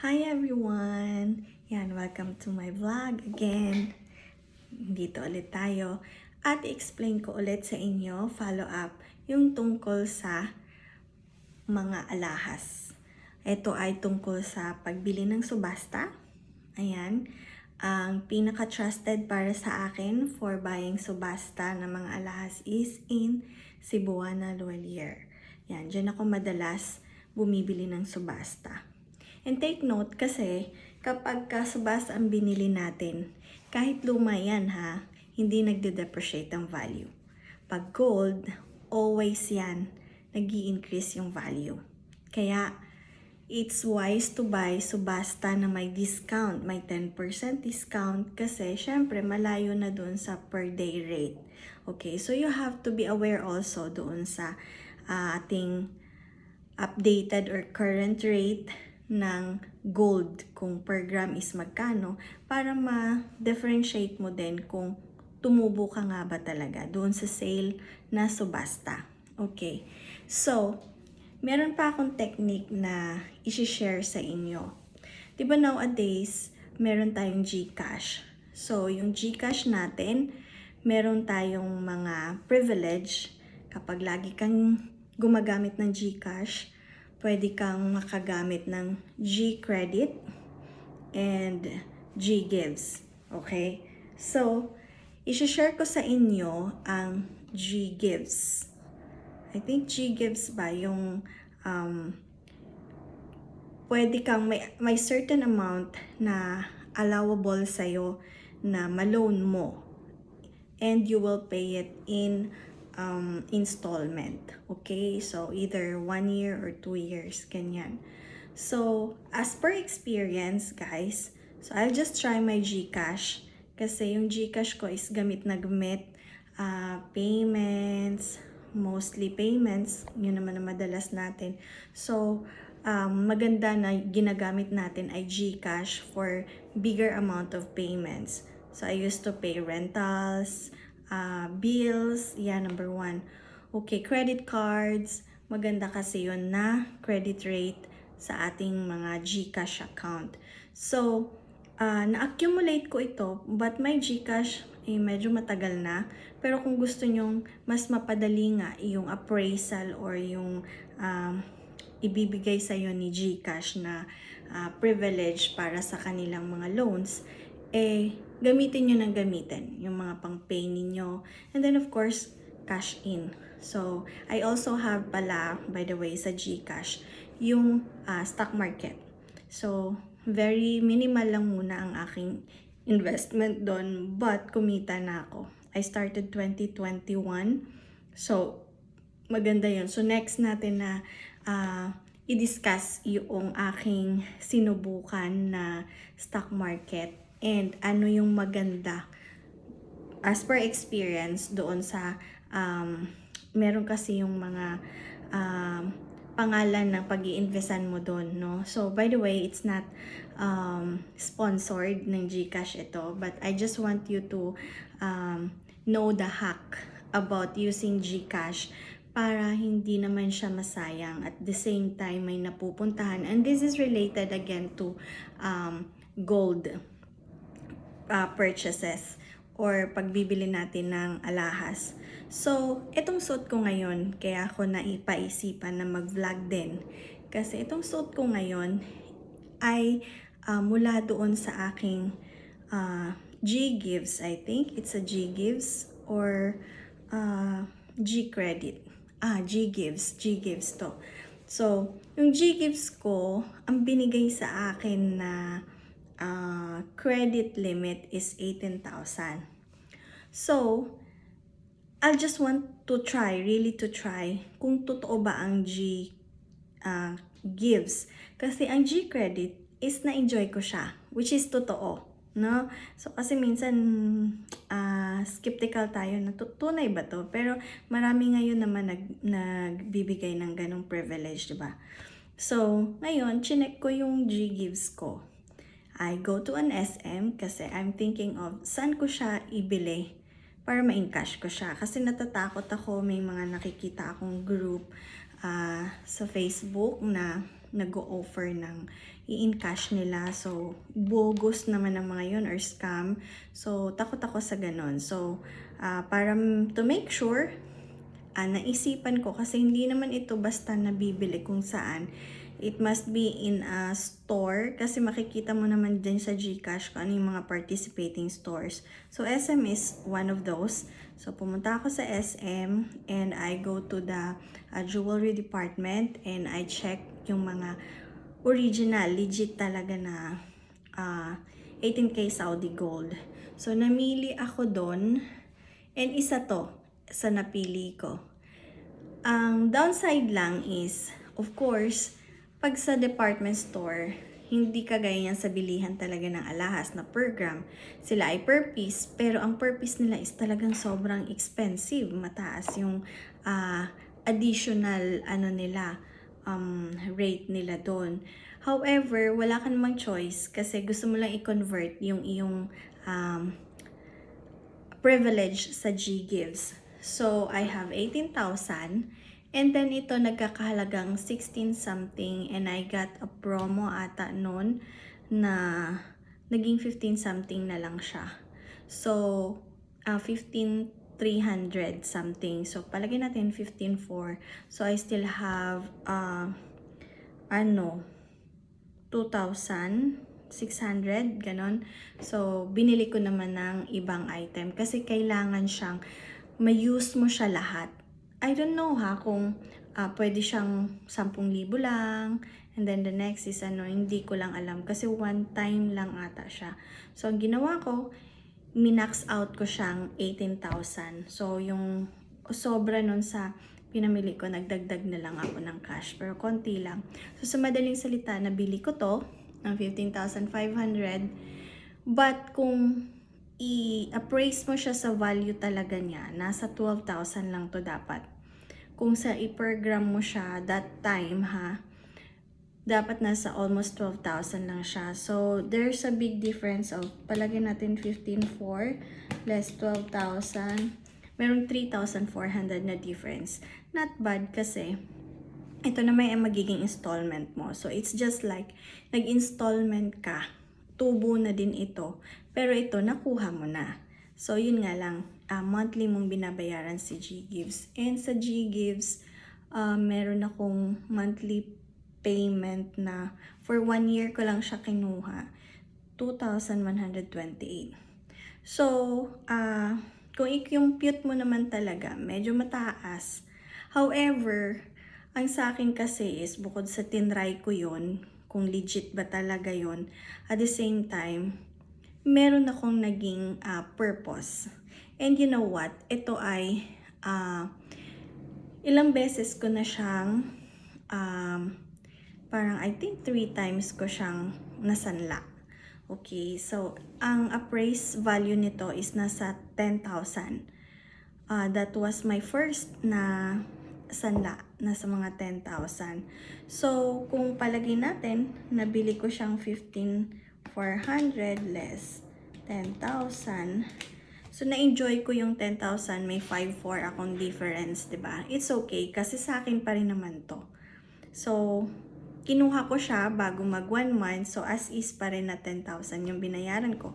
Hi everyone! Yan, welcome to my vlog again. Dito ulit tayo. At explain ko ulit sa inyo, follow up, yung tungkol sa mga alahas. Ito ay tungkol sa pagbili ng subasta. Ayan. Ang pinaka-trusted para sa akin for buying subasta ng mga alahas is in Cebuana Luelier. Yan, dyan ako madalas bumibili ng subasta. And take note kasi kapag ka subasta ang binili natin, kahit luma yan ha, hindi nagde-depreciate ang value. Pag gold, always yan, nag increase yung value. Kaya, it's wise to buy subasta na may discount, may 10% discount kasi syempre malayo na doon sa per day rate. Okay, so you have to be aware also doon sa ah, ating updated or current rate ng gold kung per gram is magkano para ma-differentiate mo din kung tumubo ka nga ba talaga doon sa sale na subasta. Okay. So, meron pa akong technique na isi-share sa inyo. 'Di ba nowadays, meron tayong GCash. So, yung GCash natin, meron tayong mga privilege kapag lagi kang gumagamit ng GCash, pwede kang makagamit ng G-credit and G-gives. Okay? So, isi-share ko sa inyo ang G-gives. I think G-gives ba yung um, pwede kang may, may certain amount na allowable sa'yo na ma-loan mo and you will pay it in um, installment. Okay? So, either one year or two years, ganyan. So, as per experience, guys, so I'll just try my GCash kasi yung GCash ko is gamit na gamit ah, payments, mostly payments, yun naman ang madalas natin. So, um, maganda na ginagamit natin ay GCash for bigger amount of payments. So, I used to pay rentals, uh, bills, yan, number one. Okay, credit cards, maganda kasi yun na credit rate sa ating mga GCash account. So, uh, na-accumulate ko ito, but my GCash eh, medyo matagal na. Pero kung gusto nyong mas mapadali nga yung appraisal or yung um, ibibigay sa iyo ni GCash na ah, privilege para sa kanilang mga loans, eh, gamitin nyo ng gamitin yung mga pang-pay ninyo. And then, of course, cash in. So, I also have pala, by the way, sa GCash, yung ah, stock market. So, very minimal lang muna ang aking investment doon, but kumita na ako. I started 2021. So, maganda yun. So, next natin na ah, i-discuss yung aking sinubukan na stock market and ano yung maganda as per experience doon sa um, meron kasi yung mga um, pangalan ng pag investan mo doon, no? So, by the way, it's not um, sponsored ng GCash ito, but I just want you to um, know the hack about using GCash para hindi naman siya masayang at the same time may napupuntahan. And this is related again to um, gold uh, purchases or pagbibili natin ng alahas. So, itong suit ko ngayon, kaya ako naipaisipan na mag-vlog din. Kasi itong suit ko ngayon ay uh, mula doon sa aking uh, G-Gives, I think. It's a G-Gives or uh, G-Credit. Ah, G-Gives. G-Gives to. So, yung G-Gives ko, ang binigay sa akin na uh, credit limit is 18,000. So, I just want to try, really to try, kung totoo ba ang G uh, gives. Kasi ang G credit is na-enjoy ko siya, which is totoo. No? So, kasi minsan, uh, skeptical tayo na "Tu- tunay ba to? Pero, marami ngayon naman nag, nagbibigay ng ganong privilege, di ba? So, ngayon, chinek ko yung G-Gives ko. I go to an SM kasi I'm thinking of saan ko siya ibili para ma-encash ko siya. Kasi natatakot ako, may mga nakikita akong group ah, sa Facebook na nag-o-offer ng i-encash nila. So, bogus naman ng mga yun or scam. So, takot ako sa ganon. So, ah, para to make sure, ah, naisipan ko kasi hindi naman ito basta nabibili kung saan. It must be in a store kasi makikita mo naman din sa GCash kung ano yung mga participating stores. So SM is one of those. So pumunta ako sa SM and I go to the uh, jewelry department and I check yung mga original, legit talaga na uh, 18K Saudi gold. So namili ako doon and isa to sa napili ko. Ang downside lang is, of course, pag sa department store, hindi kagaya yan sa bilihan talaga ng alahas na per gram. Sila ay per piece, pero ang per piece nila is talagang sobrang expensive. Mataas yung ah, additional ano nila, um, rate nila doon. However, wala ka namang choice kasi gusto mo lang i-convert yung iyong um, privilege sa G-Gives. So, I have 18,000 and then ito nagkakahalagang 16 something and I got a promo ata noon na naging 15 something na lang siya. So, uh, 15,300 something. So, palagay natin 15,400. So, I still have, uh, ano, 2,600, ganon. So, binili ko naman ng ibang item kasi kailangan siyang may-use mo siya lahat. I don't know ha kung ah, pwede siyang 10,000 lang and then the next is ano, hindi ko lang alam kasi one time lang ata siya. So, ang ginawa ko, minax out ko siyang 18,000. So, yung sobra nun sa pinamili ko, nagdagdag na lang ako ng cash. Pero konti lang. So, sa madaling salita, nabili ko to ng 15,500. But, kung i-appraise mo siya sa value talaga niya, nasa 12,000 lang to dapat. Kung sa i-per gram mo siya that time ha, dapat nasa almost 12,000 lang siya. So, there's a big difference of, palagay natin 15,400 less 12,000. Merong 3,400 na difference. Not bad kasi, ito naman ang magiging installment mo. So, it's just like, nag-installment ka. Tubo na din ito. Pero ito, nakuha mo na. So, yun nga lang, ah, monthly mong binabayaran si G-Gives. And sa G-Gives, ah, meron akong monthly payment na for one year ko lang siya kinuha. 2,128. So, ah, kung i-compute mo naman talaga, medyo mataas. However, ang sa akin kasi is, bukod sa tinry ko yon kung legit ba talaga yon at the same time, meron akong naging ah, purpose. And you know what? Ito ay ah, ilang beses ko na siyang um, parang I think three times ko siyang nasanla. Okay, so ang appraised value nito is nasa 10,000. Ah, that was my first na sanla, nasa mga 10,000. So, kung palagay natin, nabili ko siyang 15,400 less 10,000. So, na-enjoy ko yung 10,000, may 5,4 akong difference, 'di ba? It's okay, kasi sa akin pa rin naman to. So, kinuha ko siya bago mag one month. So, as is pa rin na 10,000 yung binayaran ko.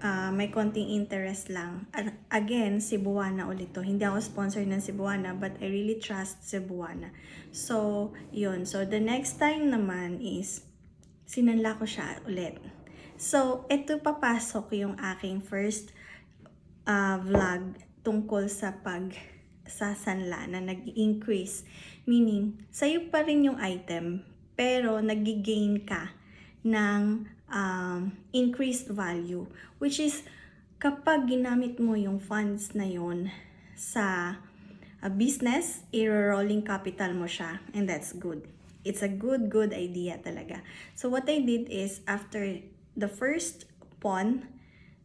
Ah, may konting interest lang. Again, Cebuana ulit to. Hindi ako sponsor ng Cebuana, but I really trust Cebuana. So, yun. So, the next time naman is, sinanla ko siya ulit. So, ito papasok yung aking first ah, vlog tungkol sa pag sasanla na nag-increase. Meaning, sa'yo pa rin yung item, pero nag-gain ka ng um, increased value. Which is, kapag ginamit mo yung funds na yon sa a business, i-rolling capital mo siya. And that's good. It's a good, good idea talaga. So, what I did is, after the first pawn,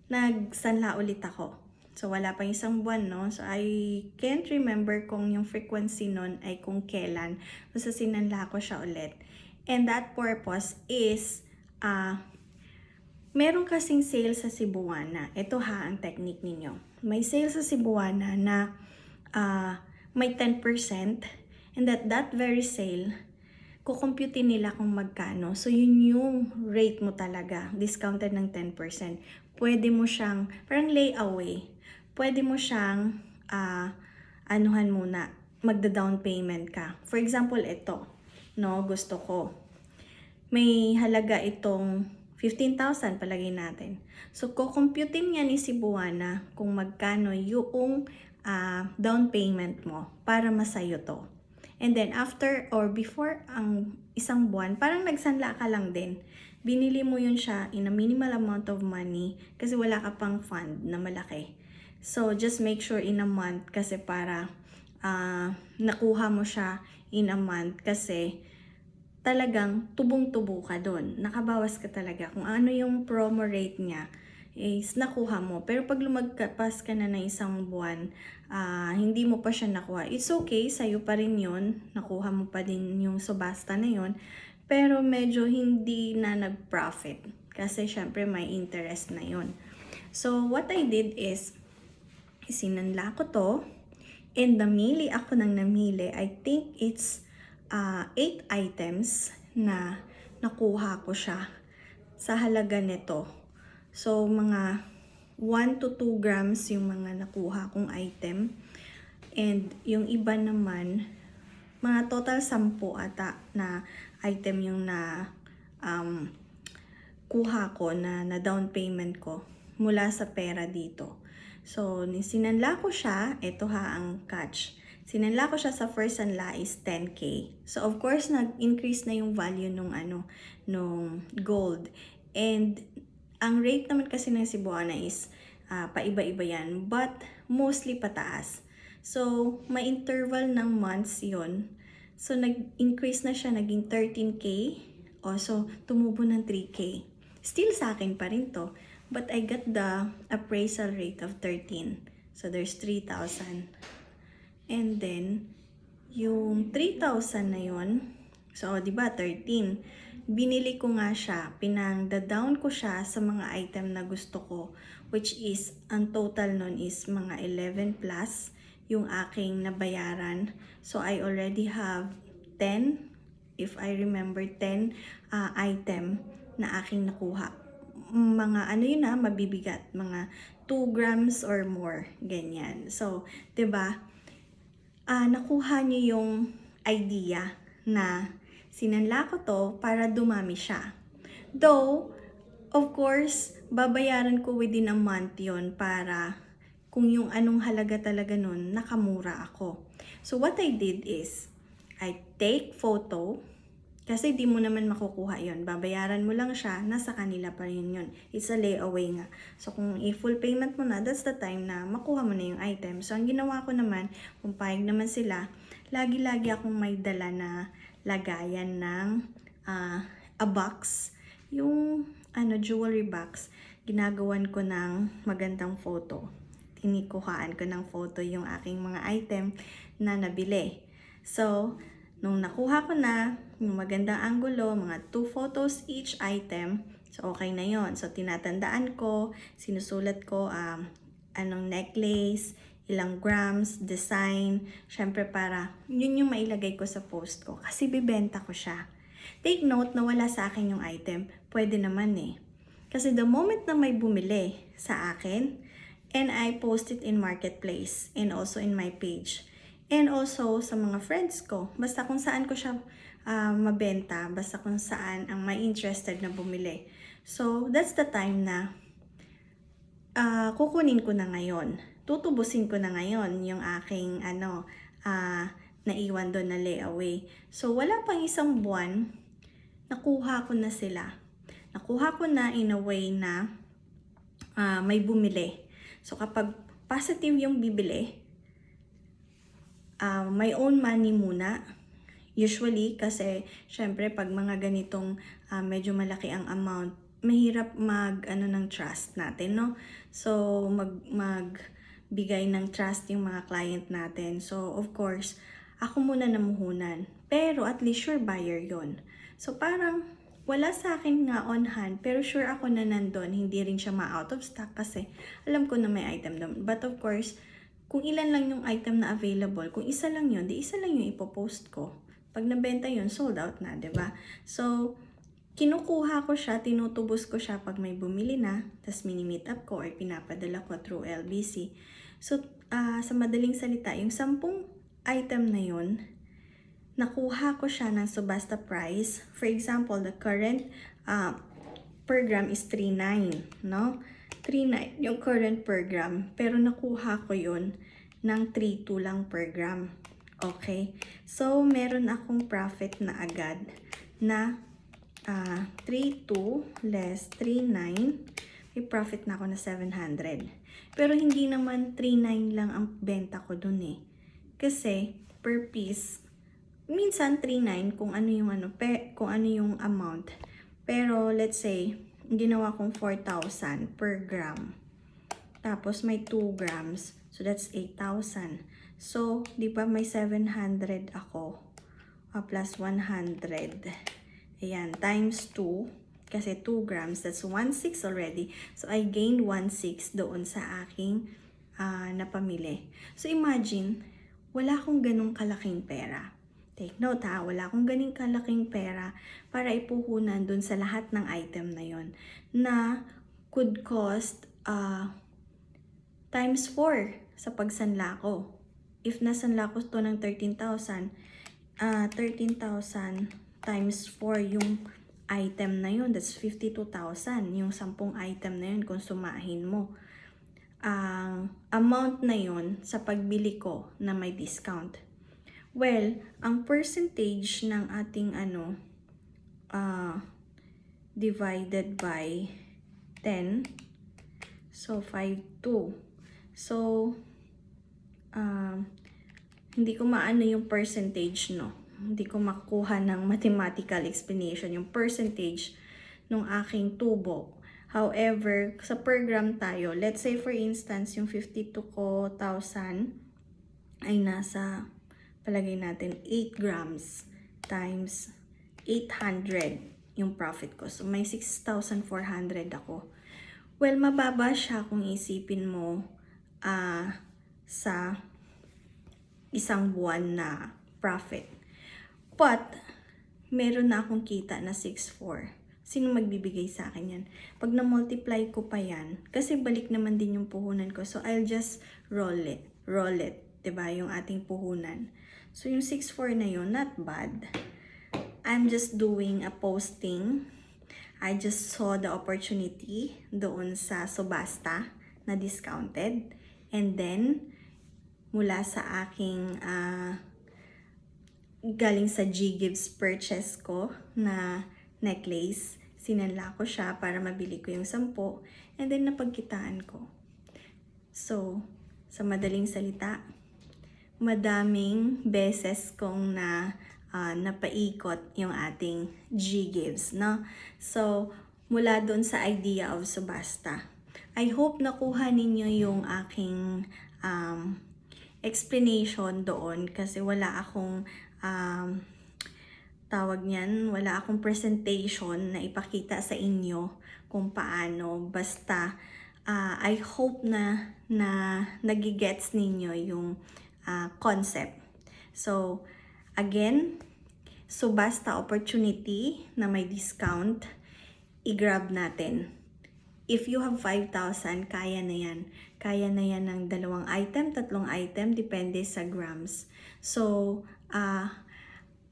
nagsanla ulit ako. So, wala pang isang buwan, no? So, I can't remember kung yung frequency nun ay kung kailan. Basta sinanla ko siya ulit. And that purpose is, ah, meron kasing sale sa Cebuana. Ito ha, ang technique ninyo. May sale sa Cebuana na ah, may 10% and that that very sale, kukumputin nila kung magkano. So, yun yung rate mo talaga, discounted ng 10%. Pwede mo siyang, parang layaway, pwede mo siyang, ah, anuhan muna, magda-down payment ka. For example, ito, no, gusto ko. May halaga itong 15,000 palagay natin. So, kukumputin niya ni Cebuana kung magkano yung ah, down payment mo para masayo to. And then after or before ang isang buwan, parang nagsanla ka lang din. Binili mo yun siya in a minimal amount of money kasi wala ka pang fund na malaki. So just make sure in a month kasi para ah, nakuha mo siya in a month kasi talagang tubong-tubo ka doon. Nakabawas ka talaga. Kung ano yung promo rate niya, is nakuha mo. Pero pag lumagpas ka na ng isang buwan, ah, hindi mo pa siya nakuha. It's okay, sa'yo pa rin yun. Nakuha mo pa din yung subasta na yun. Pero medyo hindi na nag-profit. Kasi syempre may interest na yun. So, what I did is, sinanla ko to. And namili ako ng namili. I think it's 8 items na nakuha ko siya sa halaga nito. So, mga 1 to 2 grams yung mga nakuha kong item. And yung iba naman, mga total 10 ata na item yung na um, kuha ko na, na down payment ko mula sa pera dito. So, sinanla ko siya, ito ha ang catch. Sinanla ko siya sa first sanla is 10k. So, of course, nag-increase na yung value nung ano, nung gold. And, ang rate naman kasi ng Cebuana is ah, paiba-iba yan, but mostly pataas. So, may interval ng months yon So, nag-increase na siya, naging 13k. O, so, tumubo ng 3k. Still sa akin pa rin to. But I got the appraisal rate of 13. So, there's 3,000. And then, yung 3,000 na yon so, di ba, 13. Binili ko nga siya, pinang-down ko siya sa mga item na gusto ko, which is, ang total nun is mga 11 plus yung aking nabayaran. So, I already have 10, if I remember, 10 ah, item na aking nakuha. Mga ano yun na, mabibigat, mga 2 grams or more, ganyan. So, 'di ba ah nakuha niyo yung idea na sinanla ko to para dumami siya. Though, of course, babayaran ko within a month yon para kung yung anong halaga talaga nun, nakamura ako. So, what I did is, I take photo, kasi di mo naman makukuha yon Babayaran mo lang siya, nasa kanila pa rin yun. It's a layaway nga. So, kung i-full payment mo na, that's the time na makuha mo na yung item. So, ang ginawa ko naman, kung payag naman sila, lagi-lagi akong may dala na lagayan ng ah, a box. Yung ano, jewelry box, ginagawan ko ng magandang photo. Tinikuhaan ko ng photo yung aking mga item na nabili. So, nung nakuha ko na, yung magandang angulo, mga two photos each item, so okay na yon So, tinatandaan ko, sinusulat ko um, anong necklace, ilang grams, design, syempre para yun yung mailagay ko sa post ko kasi bibenta ko siya. Take note na wala sa akin yung item, pwede naman eh. Kasi the moment na may bumili sa akin, and I post it in marketplace and also in my page. And also sa mga friends ko, basta kung saan ko siya ah, mabenta, basta kung saan ang may interested na bumili. So, that's the time na ah, kukunin ko na ngayon. Tutubusin ko na ngayon yung aking ano, ah, naiwan doon na layaway. So, wala pang isang buwan, nakuha ko na sila. Nakuha ko na in a way na ah, may bumili. So, kapag positive yung bibili, ah, may own money muna. Usually, kasi syempre pag mga ganitong ah, medyo malaki ang amount, mahirap mag ano ng trust natin, no? So, mag magbigay ng trust yung mga client natin. So, of course, ako muna namuhunan. Pero at least sure buyer yon. So, parang wala sa akin nga on hand, pero sure ako na nandun, hindi rin siya ma-out of stock kasi alam ko na may item doon. But of course, kung ilan lang yung item na available, kung isa lang yun, di isa lang yung ipopost ko. Pag nabenta yun, sold out na, ba? So, kinukuha ko siya, tinutubos ko siya pag may bumili na, tapos mini-meet up ko or pinapadala ko through LBC. So, ah, sa madaling salita, yung sampung item na yun, nakuha ko siya ng subasta price. For example, the current uh, per is 3.9, no? 3.9 yung current per gram. Pero nakuha ko yun ng 3.2 lang per gram. Okay? So, meron akong profit na agad na uh, 3.2 less 3.9. May profit na ako na 700. Pero hindi naman 3.9 lang ang benta ko dun eh. Kasi, per piece, minsan 3.9 kung ano yung ano, pe, kung ano yung amount. Pero let's say, ginawa kong 4,000 per gram. Tapos may 2 grams. So that's 8,000. So, di ba may 700 ako. Ah, plus 100. Ayan, times 2. Kasi 2 grams, that's 1.6 already. So, I gained 1.6 doon sa aking ah, napamili. So, imagine, wala akong ganong kalaking pera. Take note ha, wala akong ganing kalaking pera para ipuhunan dun sa lahat ng item na yon na could cost uh, times 4 sa pagsanla ko. If nasanla ko to ng 13,000, uh, 13,000 times 4 yung item na yun, that's 52,000. Yung 10 item na yun, kung sumahin mo. Ang amount na yun sa pagbili ko na may discount. Well, ang percentage ng ating ano, uh, divided by 10, so 5, 2. So, um, hindi ko maano yung percentage, no? Hindi ko makuha ng mathematical explanation, yung percentage ng aking tubo. However, sa per gram tayo, let's say for instance, yung 52 ko 1,000 ay nasa palagay natin 8 grams times 800 yung profit ko. So, may 6,400 ako. Well, mababa siya kung isipin mo ah sa isang buwan na profit. But, meron na akong kita na 6,400. Sino magbibigay sa akin yan? Pag na-multiply ko pa yan, kasi balik naman din yung puhunan ko. So, I'll just roll it. Roll it. ba Yung ating puhunan. So, yung 6.4 na yun, not bad. I'm just doing a posting. I just saw the opportunity doon sa Subasta na discounted. And then, mula sa aking ah, galing sa G-Gives purchase ko na necklace, sinanla ko siya para mabili ko yung 10 and then napagkitaan ko. So, sa madaling salita, madaming beses kong na ah, napaikot yung ating G-Gives, no? So, mula doon sa idea of subasta. I hope nakuha ninyo yung aking um, explanation doon kasi wala akong um, tawag niyan, wala akong presentation na ipakita sa inyo kung paano. Basta, ah, I hope na, na nagigets ninyo yung ah, concept. So, again, subasta opportunity na may discount, i-grab natin. If you have 5,000, kaya na yan. Kaya na yan ng dalawang item, tatlong item, depende sa grams. So, ah,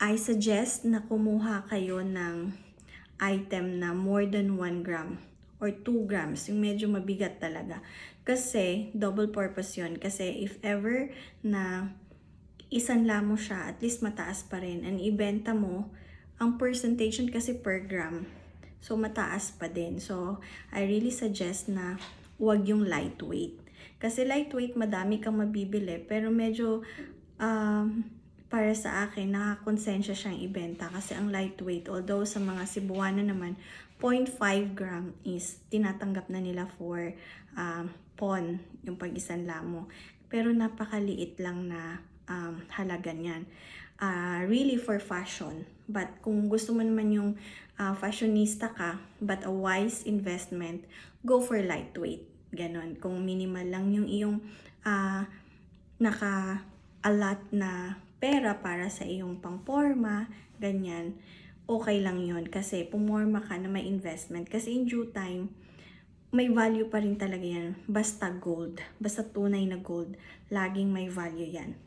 I suggest na kumuha kayo ng item na more than 1 gram or 2 grams, yung medyo mabigat talaga. Kasi, double purpose yun. Kasi if ever na isanla mo siya, at least mataas pa rin. And ibenta mo, ang percentage kasi per gram. So, mataas pa din. So, I really suggest na huwag yung lightweight. Kasi lightweight, madami kang mabibili. Pero medyo, um, para sa akin, nakakonsensya siyang ibenta. Kasi ang lightweight, although sa mga Cebuana naman, 0.5 gram is tinatanggap na nila for um, pon, yung pag-isanla mo. Pero napakaliit lang na um, halaga niyan. Ah, really for fashion. But kung gusto mo naman yung ah, fashionista ka, but a wise investment, go for lightweight. Ganon. Kung minimal lang yung iyong ah, naka-allot na pera para sa iyong pangporma, ganyan, okay lang yon kasi pumorma ka na may investment. Kasi in due time, may value pa rin talaga yan. Basta gold. Basta tunay na gold. Laging may value yan.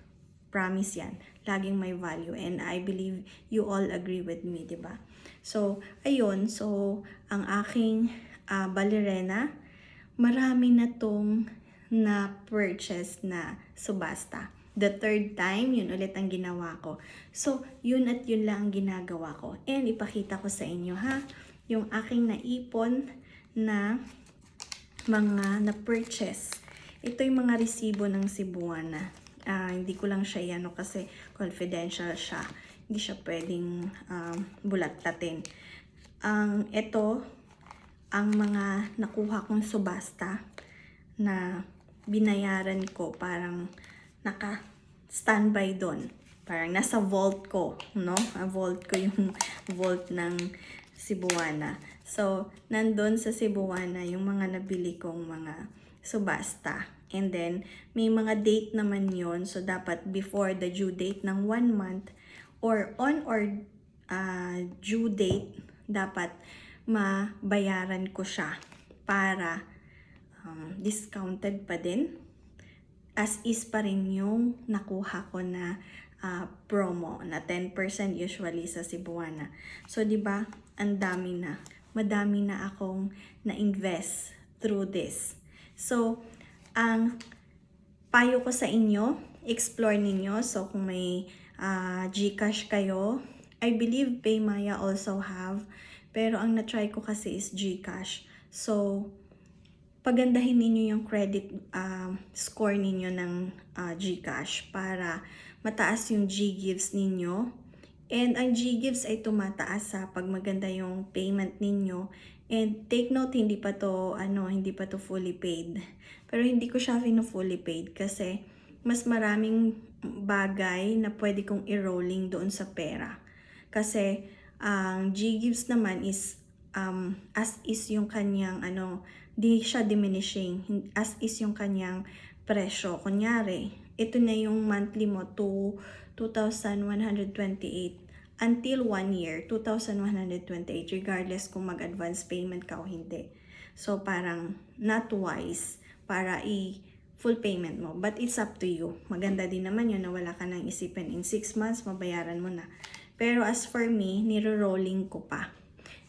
Promise yan. Laging may value. And I believe you all agree with me, di ba? So, ayun. So, ang aking ah, balerena, marami na tong na-purchase na subasta. The third time, yun ulit ang ginawa ko. So, yun at yun lang ang ginagawa ko. And ipakita ko sa inyo ha, yung aking naipon na mga na-purchase. Ito yung mga resibo ng Cebuana. Ah, hindi ko lang siya yan kasi confidential siya. Hindi siya pwedeng um, bulat-tatin. Ang ito, ang mga nakuha kong subasta na binayaran ko parang naka standby doon. Parang nasa vault ko, no? A vault ko yung vault ng Cebuana. So, nandun sa Cebuana yung mga nabili kong mga subasta. And then, may mga date naman yon So, dapat before the due date ng one month or on or uh, due date, dapat mabayaran ko siya para um, discounted pa din as is pa rin yung nakuha ko na ah, promo na 10% usually sa Cebuana. So, di ba, ang dami na. Madami na akong na-invest through this. So, ang payo ko sa inyo, explore ninyo. So, kung may ah, Gcash kayo, I believe Paymaya also have. Pero ang na-try ko kasi is Gcash. So, pagandahin ninyo yung credit um, score ninyo ng uh, GCash para mataas yung G-Gives ninyo. And ang G-Gives ay tumataas sa pag maganda yung payment ninyo. And take note, hindi pa to, ano, hindi pa to fully paid. Pero hindi ko siya fully paid kasi mas maraming bagay na pwede kong i-rolling doon sa pera. Kasi ang G-Gives naman is um, as is yung kanyang ano, di siya diminishing. Hin- As is yung kanyang presyo. Kunyari, ito na yung monthly mo to 2,128 until 1 year, 2,128 regardless kung mag-advance payment ka o hindi. So parang not wise para i full payment mo. But it's up to you. Maganda din naman yun na wala ka nang isipin. In 6 months, mabayaran mo na. Pero as for me, niro-rolling ko pa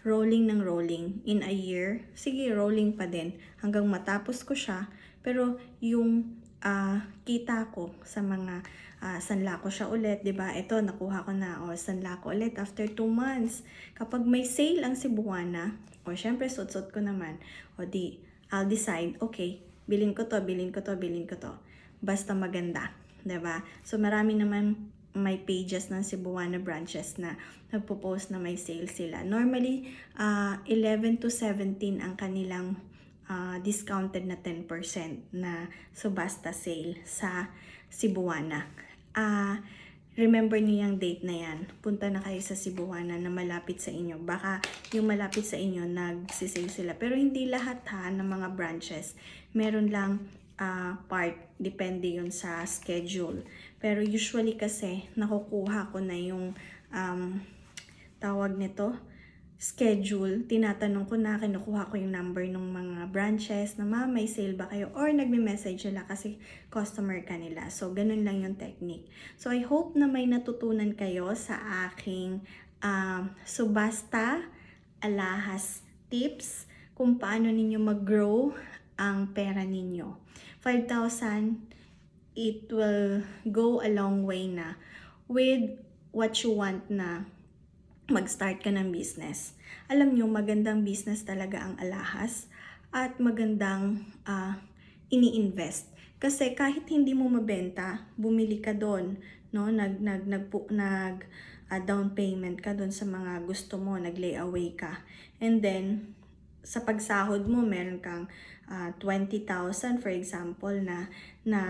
rolling ng rolling in a year, sige, rolling pa din hanggang matapos ko siya. Pero yung ah, kita ko sa mga ah, sanla ko siya ulit, 'di ba? Ito nakuha ko na o sanla ko ulit after 2 months. Kapag may sale ang Cebuana, o syempre suot-suot ko naman, o di I'll decide, okay, bilin ko to, bilin ko to, bilin ko to. Basta maganda, 'di ba? So marami naman may pages ng Cebuana branches na nagpo-post na may sale sila. Normally, ah, 11 to 17 ang kanilang ah, discounted na 10% na subasta sale sa Cebuana. Ah, remember niyo yung date na yan. Punta na kayo sa Cebuana na malapit sa inyo. Baka yung malapit sa inyo, nagsisale sila. Pero hindi lahat ha ng mga branches. Meron lang ah, part, depende yun sa schedule. Pero usually kasi, nakukuha ko na yung um, tawag nito, schedule, tinatanong ko na, kinukuha ko yung number ng mga branches na ma, may sale ba kayo? Or nagme-message sila kasi customer ka nila. So, ganun lang yung technique. So, I hope na may natutunan kayo sa aking um, subasta alahas tips kung paano ninyo mag-grow ang pera ninyo. 5,000 it will go a long way na with what you want na mag-start ka ng business. Alam nyo, magandang business talaga ang alahas at magandang ah, ini-invest. Kasi kahit hindi mo mabenta, bumili ka doon, no? Nag nag nag, nag ah, down payment ka doon sa mga gusto mo, nag away ka. And then sa pagsahod mo, meron kang ah, 20,000 for example na na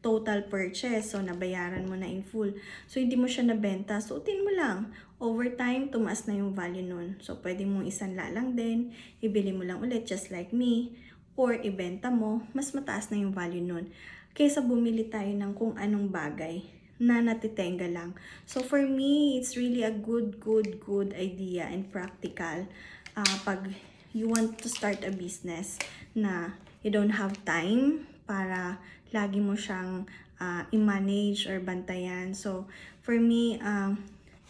total purchase. So, nabayaran mo na in full. So, hindi mo siya nabenta. Suotin mo lang. Over time, tumaas na yung value nun. So, pwede mong isanla lang din. Ibili mo lang ulit just like me. Or, ibenta mo. Mas mataas na yung value nun. Kaysa bumili tayo ng kung anong bagay na natitenga lang. So for me, it's really a good, good, good idea and practical ah, pag you want to start a business na you don't have time para lagi mo siyang ah, i-manage or bantayan. So for me, um,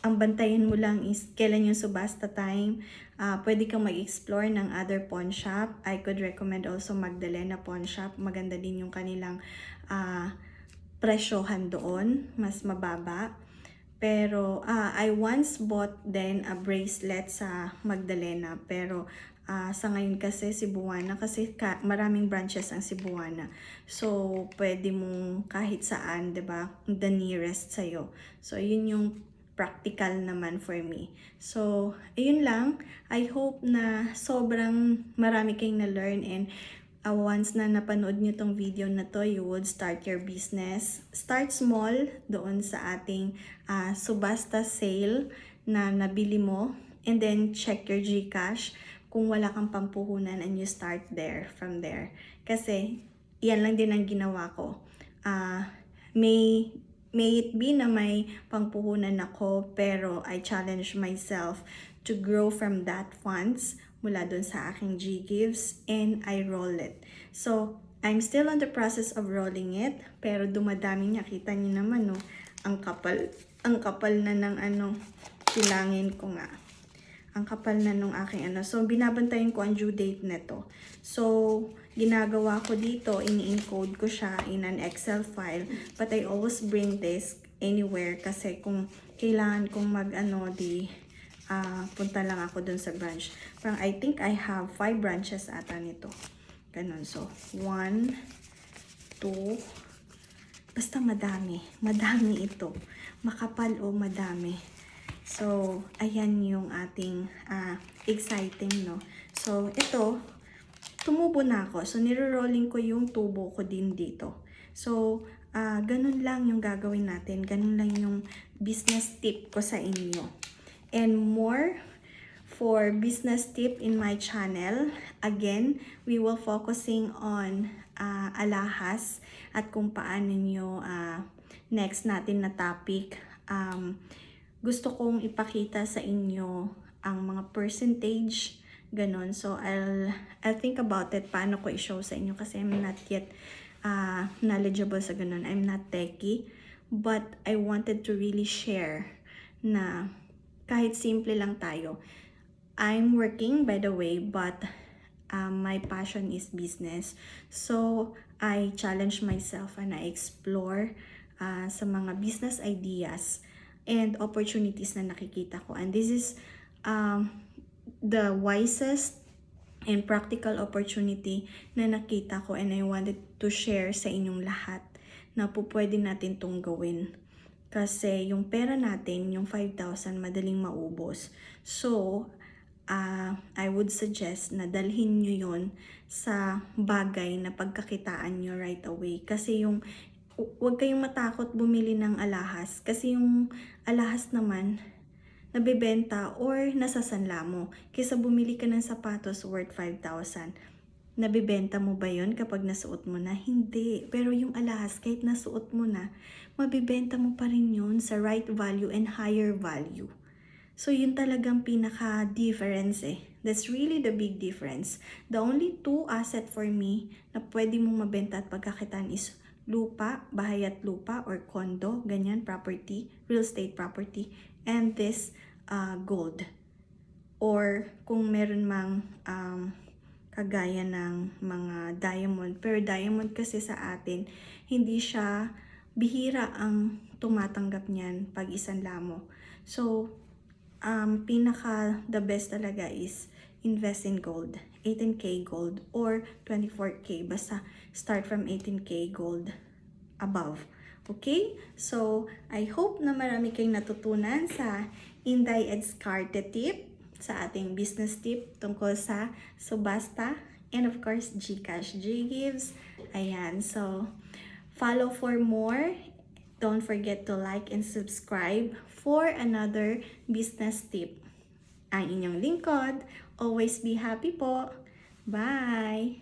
ang bantayan mo lang is kailan yung subasta time. Ah, pwede kang mag-explore ng other pawn shop. I could recommend also Magdalena Pawn Shop. Maganda din yung kanilang ah, presyohan doon. Mas mababa. Pero ah, I once bought then a bracelet sa Magdalena. Pero ah, sa ngayon kasi Cebuana kasi ka, maraming branches ang Cebuana. So pwede mong kahit saan, 'di ba? The nearest sa'yo. So yun yung practical naman for me. So, ayun lang. I hope na sobrang marami kayong na-learn and uh, once na napanood nyo tong video na to, you would start your business. Start small doon sa ating uh, subasta sale na nabili mo and then check your GCash kung wala kang pampuhunan and you start there, from there. Kasi, yan lang din ang ginawa ko. Ah, may may it be na may pangpuhunan ako pero I challenge myself to grow from that funds mula dun sa aking G-Gives and I roll it. So, I'm still on the process of rolling it pero dumadami niya. Kita niyo naman no, ang kapal, ang kapal na ng ano, tilangin ko nga. Ang kapal na nung aking ano. So, binabantayan ko ang due date nito. So, ginagawa ko dito, ini-encode ko siya in an Excel file. But I always bring this anywhere kasi kung kailangan kong mag ano, di ah, punta lang ako dun sa branch. Parang I think I have five branches ata nito. Ganun. So, one, two, basta madami. Madami ito. Makapal o madami. So, ayan yung ating ah, exciting, no? So, ito, tumubo na ako. So, niro-rolling ko yung tubo ko din dito. So, ah, ganun lang yung gagawin natin. Ganun lang yung business tip ko sa inyo. And more for business tip in my channel. Again, we will focusing on ah, alahas at kung paano nyo ah, next natin na topic. Um, gusto kong ipakita sa inyo ang mga percentage ganon. So I'll I'll think about it paano ko i-show sa inyo kasi I'm not yet uh, knowledgeable sa ganon. I'm not techie, but I wanted to really share na kahit simple lang tayo. I'm working by the way, but um, my passion is business. So I challenge myself and I explore uh, sa mga business ideas and opportunities na nakikita ko. And this is um, the wisest and practical opportunity na nakita ko and I wanted to share sa inyong lahat na po pwede natin tong gawin. Kasi yung pera natin, yung 5,000, madaling maubos. So, ah I would suggest na dalhin nyo yon sa bagay na pagkakitaan nyo right away. Kasi yung hu- huwag kayong matakot bumili ng alahas kasi yung alahas naman nabebenta or nasasanla mo. Kaysa bumili ka ng sapatos worth 5,000. Nabibenta mo ba yon kapag nasuot mo na? Hindi. Pero yung alahas, kahit nasuot mo na, mabibenta mo pa rin yun sa right value and higher value. So, yun talagang pinaka-difference eh. That's really the big difference. The only two asset for me na pwede mong mabenta at pagkakitaan is lupa, bahay at lupa, or condo, ganyan, property, real estate property, and this uh, gold. Or kung meron mang um, kagaya ng mga diamond. Pero diamond kasi sa atin, hindi siya bihira ang tumatanggap niyan pag isang lamo. So, um, pinaka the best talaga is invest in gold. 18k gold or 24k. Basta start from 18k gold above. Okay? So, I hope na marami kayong natutunan sa Inday Edskarte tip, sa ating business tip tungkol sa subasta, and of course, Gcash, G-Gives. Ayan. So, follow for more. Don't forget to like and subscribe for another business tip. Ang inyong lingkod. Always be happy po. Bye!